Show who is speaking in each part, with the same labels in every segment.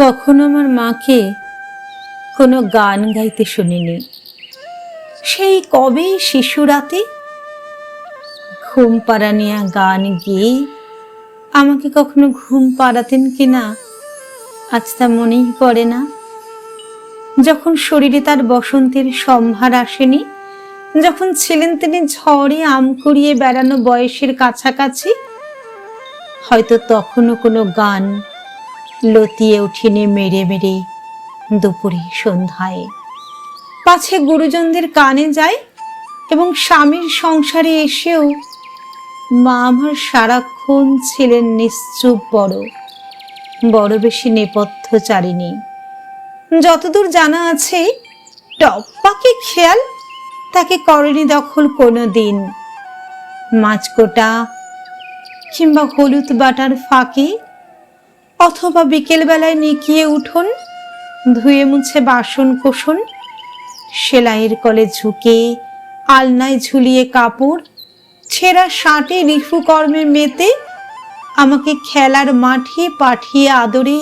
Speaker 1: কখনো আমার মাকে কোনো গান গাইতে শুনিনি। সেই কবে শিশু রাতে ঘুম পাড়া পাড়ানিয়া গান গেয়ে আমাকে কখনো ঘুম পাড়াতেন কিনা, আজ তা মনেই পড়ে না। যখন শরীরে তার বসন্তের সম্ভার আসেনি, যখন ছিলেন তিনি ঝড়ে আম কুড়িয়ে বেড়ানো বয়সের কাছাকাছি, হয়তো তখনও কোনো গান লতিয়ে উঠিনে মেরে মেরে দুপুরে সন্ধ্যায়। পাছে গুরুজনদের কানে যায় এবং স্বামীর সংসারে এসেও মা আমার সারাক্ষণ ছিলেন নিশ্চুপ বড় বড় বেশি নেপথ্য চারিনি যতদূর জানা আছে, টপ্পাকে খেয়াল তাকে করেনি দখল কোনো দিন। মাছকোটা কিংবা হলুদ বাটার ফাঁকে অথবা বিকেলবেলায় নিকিয়ে উঠুন, ধুয়ে মুছে বাসন কোষণ সেলাইয়ের কলে ঝুঁকে, আলনায় ঝুলিয়ে কাপড়, ছেঁড়া শাঁটে রিফু কর্মে মেতে, আমাকে খেলার মাঠে পাঠিয়ে আদরে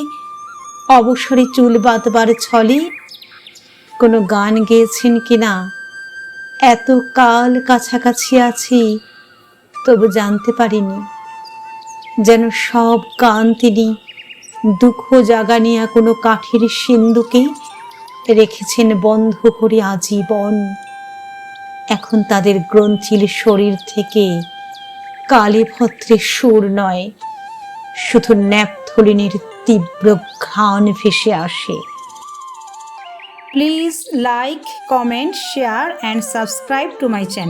Speaker 1: অবসরে চুল বাঁধবার ছলে। কোনো গান গেয়েছেন কিনা এত কাল কাছাকাছি আছি, তবু জানতে পারিনি। যেন সব গান তিনি দুঃখ জাগানিয়া কোনো কাঠের সিন্ধুকে রেখেছেন বন্ধ করে আজীবন। এখন তাদের গ্রন্থিল শরীর থেকে কালে ভদ্রের সুর নয়, শুধু ন্যাপথলিনের তীব্র ঘান ভেসে আসে। Please like, comment, share, and subscribe to my channel.